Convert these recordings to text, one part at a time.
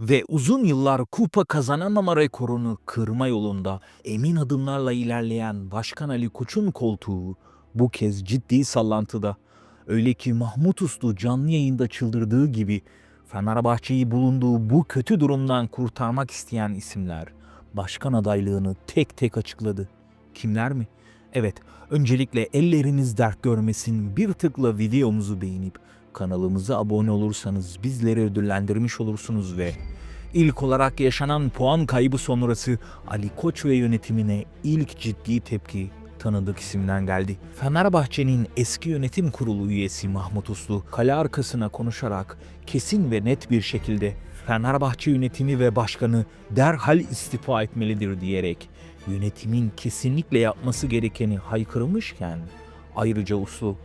ve uzun yıllar kupa kazanamama rekorunu kırma yolunda emin adımlarla ilerleyen Başkan Ali Koç'un koltuğu bu kez ciddi sallantıda. Öyle ki Mahmut Uslu canlı yayında çıldırdığı gibi Fenerbahçe'yi bulunduğu bu kötü durumdan kurtarmak isteyen isimler başkan adaylığını tek tek açıkladı. Kimler mi? Evet, öncelikle elleriniz dert görmesin bir tıkla videomuzu beğenip kanalımıza abone olursanız bizleri ödüllendirmiş olursunuz ve ilk olarak yaşanan puan kaybı sonrası Ali Koç ve yönetimine ilk ciddi tepki tanıdık isimden geldi. Fenerbahçe'nin eski yönetim kurulu üyesi Mahmut Uslu kale arkasına konuşarak kesin ve net bir şekilde Fenerbahçe yönetimi ve başkanı derhal istifa etmelidir diyerek yönetimin kesinlikle yapması gerekeni haykırmışken ayrıca Uslu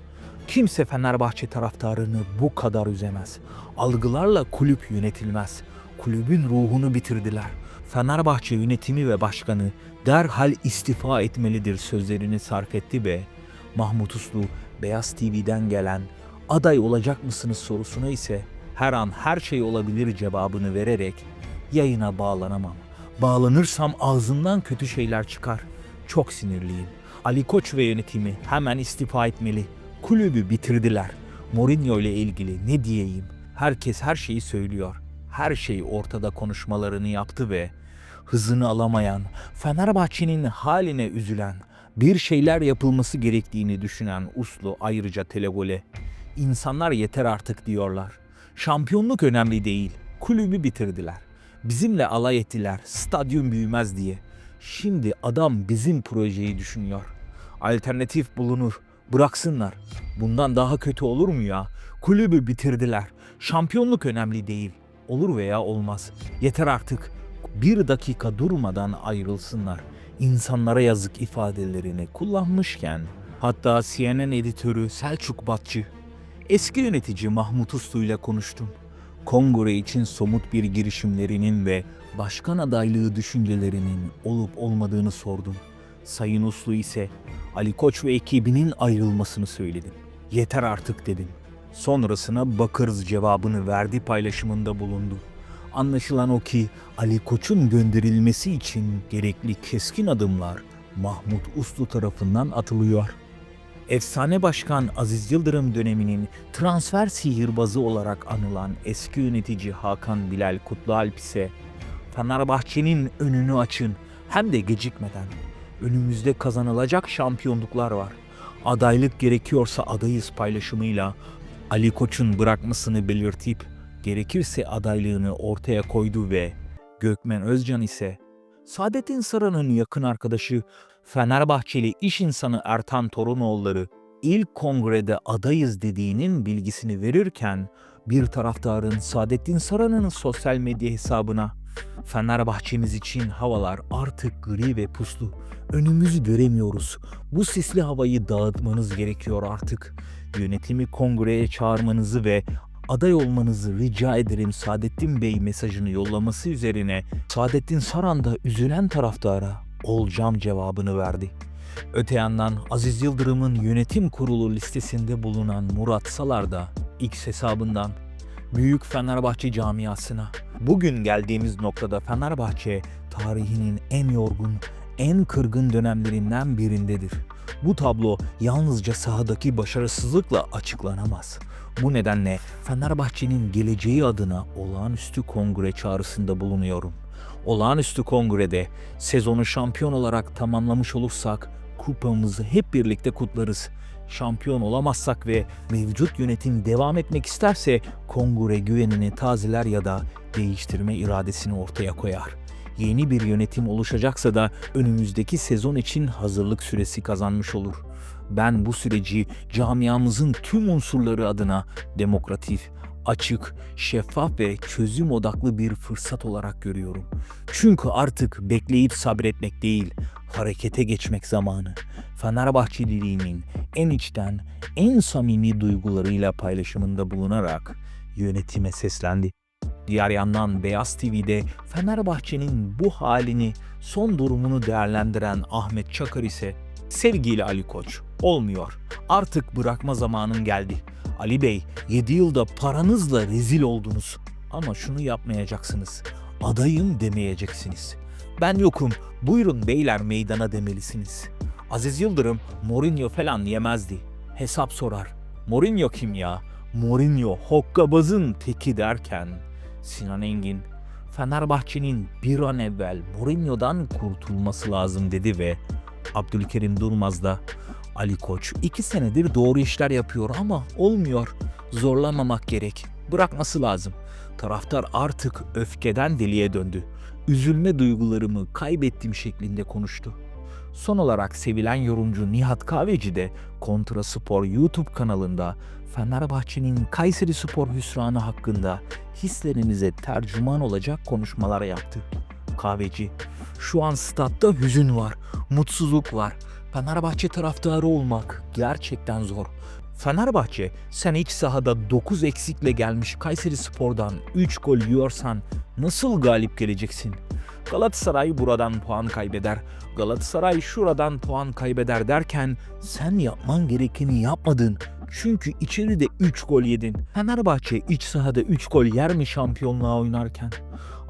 kimse Fenerbahçe taraftarını bu kadar üzemez. Algılarla kulüp yönetilmez. Kulübün ruhunu bitirdiler. Fenerbahçe yönetimi ve başkanı derhal istifa etmelidir sözlerini sarf etti ve Mahmut Uslu Beyaz TV'den gelen aday olacak mısınız sorusuna ise her an her şey olabilir cevabını vererek yayına bağlanamam. Bağlanırsam ağzımdan kötü şeyler çıkar. Çok sinirliyim. Ali Koç ve yönetimi hemen istifa etmeli. Kulübü bitirdiler. Mourinho ile ilgili ne diyeyim? Herkes her şeyi söylüyor. Her şey ortada konuşmalarını yaptı ve hızını alamayan, Fenerbahçe'nin haline üzülen, bir şeyler yapılması gerektiğini düşünen Uslu ayrıca Telegol'e İnsanlar yeter artık diyorlar. Şampiyonluk önemli değil. Kulübü bitirdiler. Bizimle alay ettiler. Stadyum büyümez diye. Şimdi adam bizim projeyi düşünüyor. Alternatif bulunur. Bıraksınlar. Bundan daha kötü olur mu ya? Kulübü bitirdiler. Şampiyonluk önemli değil. Olur veya olmaz. Yeter artık. Bir dakika durmadan ayrılsınlar. İnsanlara yazık ifadelerini kullanmışken hatta CNN editörü Selçuk Batçı Eski yönetici Mahmut Uslu ile konuştum. Kongre için somut bir girişimlerinin ve başkan adaylığı düşüncelerinin olup olmadığını sordum. Sayın Uslu ise Ali Koç ve ekibinin ayrılmasını söyledim. Yeter artık dedim. Sonrasına bakarız cevabını verdi paylaşımında bulundu. Anlaşılan o ki Ali Koç'un gönderilmesi için gerekli keskin adımlar Mahmut Uslu tarafından atılıyor. Efsane Başkan Aziz Yıldırım döneminin transfer sihirbazı olarak anılan eski yönetici Hakan Bilal Kutlualp ise Fenerbahçe'nin önünü açın hem de gecikmeden. Önümüzde kazanılacak şampiyonluklar var. Adaylık gerekiyorsa adayız paylaşımıyla Ali Koç'un bırakmasını belirtip gerekirse adaylığını ortaya koydu ve Gökmen Özcan ise Saadettin Saran'ın yakın arkadaşı Fenerbahçeli iş insanı Ertan Torunoğulları ilk kongrede adayız dediğinin bilgisini verirken bir taraftarın Saadettin Saran'ın sosyal medya hesabına Fenerbahçemiz için havalar artık gri ve puslu. Önümüzü göremiyoruz. Bu sisli havayı dağıtmanız gerekiyor artık. Yönetimi kongreye çağırmanızı ve aday olmanızı rica ederim Saadettin Bey mesajını yollaması üzerine Saadettin Saran da üzülen taraftara olacağım cevabını verdi. Öte yandan Aziz Yıldırım'ın yönetim kurulu listesinde bulunan Murat Salar da X hesabından Büyük Fenerbahçe camiasına bugün geldiğimiz noktada Fenerbahçe tarihinin en yorgun, en kırgın dönemlerinden birindedir. Bu tablo yalnızca sahadaki başarısızlıkla açıklanamaz. Bu nedenle Fenerbahçe'nin geleceği adına olağanüstü kongre çağrısında bulunuyorum. Olağanüstü kongrede sezonu şampiyon olarak tamamlamış olursak kupamızı hep birlikte kutlarız. Şampiyon olamazsak ve mevcut yönetim devam etmek isterse kongre güvenini tazeler ya da değiştirme iradesini ortaya koyar. Yeni bir yönetim oluşacaksa da önümüzdeki sezon için hazırlık süresi kazanmış olur. Ben bu süreci camiamızın tüm unsurları adına demokratif, açık, şeffaf ve çözüm odaklı bir fırsat olarak görüyorum. Çünkü artık bekleyip sabretmek değil, harekete geçmek zamanı. Fenerbahçeliliğimin en içten, en samimi duygularıyla paylaşımında bulunarak yönetime seslendi. Diğer yandan Beyaz TV'de Fenerbahçe'nin bu halini, son durumunu değerlendiren Ahmet Çakar ise sevgili Ali Koç olmuyor. Artık bırakma zamanın geldi. Ali Bey 7 yılda paranızla rezil oldunuz. Ama şunu yapmayacaksınız. Adayım demeyeceksiniz. Ben yokum. Buyurun beyler meydana demelisiniz. Aziz Yıldırım Mourinho falan yemezdi. Hesap sorar. Mourinho kim ya? Mourinho hokkabazın teki derken Sinan Engin Fenerbahçe'nin bir an evvel Mourinho'dan kurtulması lazım dedi ve Abdülkerim Durmaz da Ali Koç iki senedir doğru işler yapıyor ama olmuyor. Zorlamamak gerek. Bırakması lazım. Taraftar artık öfkeden deliye döndü. Üzülme duygularımı kaybettim şeklinde konuştu. Son olarak sevilen yorumcu Nihat Kahveci de Kontra Spor YouTube kanalında Fenerbahçe'nin Kayseri Spor hüsranı hakkında hislerinize tercüman olacak konuşmalar yaptı. Kahveci, şu an statta hüzün var, mutsuzluk var. Fenerbahçe taraftarı olmak gerçekten zor. Fenerbahçe sen iç sahada 9 eksikle gelmiş Kayseri Spor'dan 3 gol yiyorsan nasıl galip geleceksin? Galatasaray buradan puan kaybeder. Galatasaray şuradan puan kaybeder derken sen yapman gerekeni yapmadın. Çünkü içeride 3 gol yedin. Fenerbahçe iç sahada 3 gol yer mi şampiyonluğa oynarken?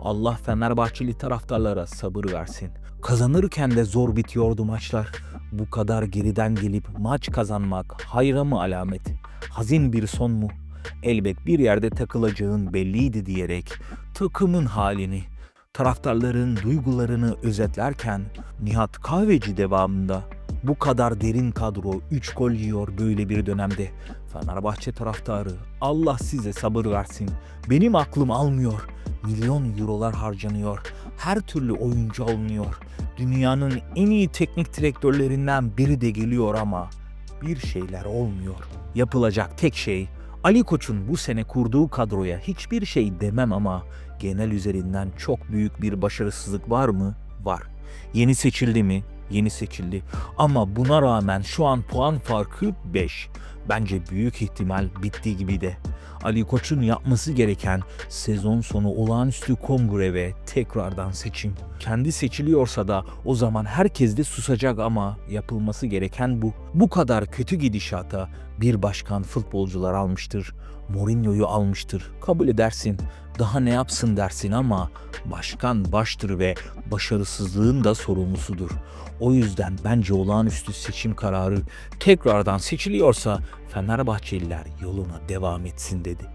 Allah Fenerbahçeli taraftarlara sabır versin. Kazanırken de zor bitiyordu maçlar. Bu kadar geriden gelip maç kazanmak hayra mı alamet? Hazin bir son mu? Elbet bir yerde takılacağın belliydi diyerek takımın halini, taraftarların duygularını özetlerken Nihat Kahveci devamında bu kadar derin kadro 3 gol yiyor böyle bir dönemde. Fenerbahçe taraftarı Allah size sabır versin. Benim aklım almıyor. Milyon eurolar harcanıyor. Her türlü oyuncu alınıyor. Dünyanın en iyi teknik direktörlerinden biri de geliyor ama bir şeyler olmuyor. Yapılacak tek şey Ali Koç'un bu sene kurduğu kadroya hiçbir şey demem ama genel üzerinden çok büyük bir başarısızlık var mı? Var. Yeni seçildi mi? Yeni seçildi. Ama buna rağmen şu an puan farkı 5. Bence büyük ihtimal bittiği gibi de. Ali Koç'un yapması gereken sezon sonu olağanüstü kongre ve tekrardan seçim. Kendi seçiliyorsa da o zaman herkes de susacak ama yapılması gereken bu. Bu kadar kötü gidişata bir başkan futbolcular almıştır. Mourinho'yu almıştır. Kabul edersin. Daha ne yapsın dersin ama başkan baştır ve başarısızlığın da sorumlusudur. O yüzden bence olağanüstü seçim kararı tekrardan seçiliyorsa Fenerbahçeliler yoluna devam etsin dedi.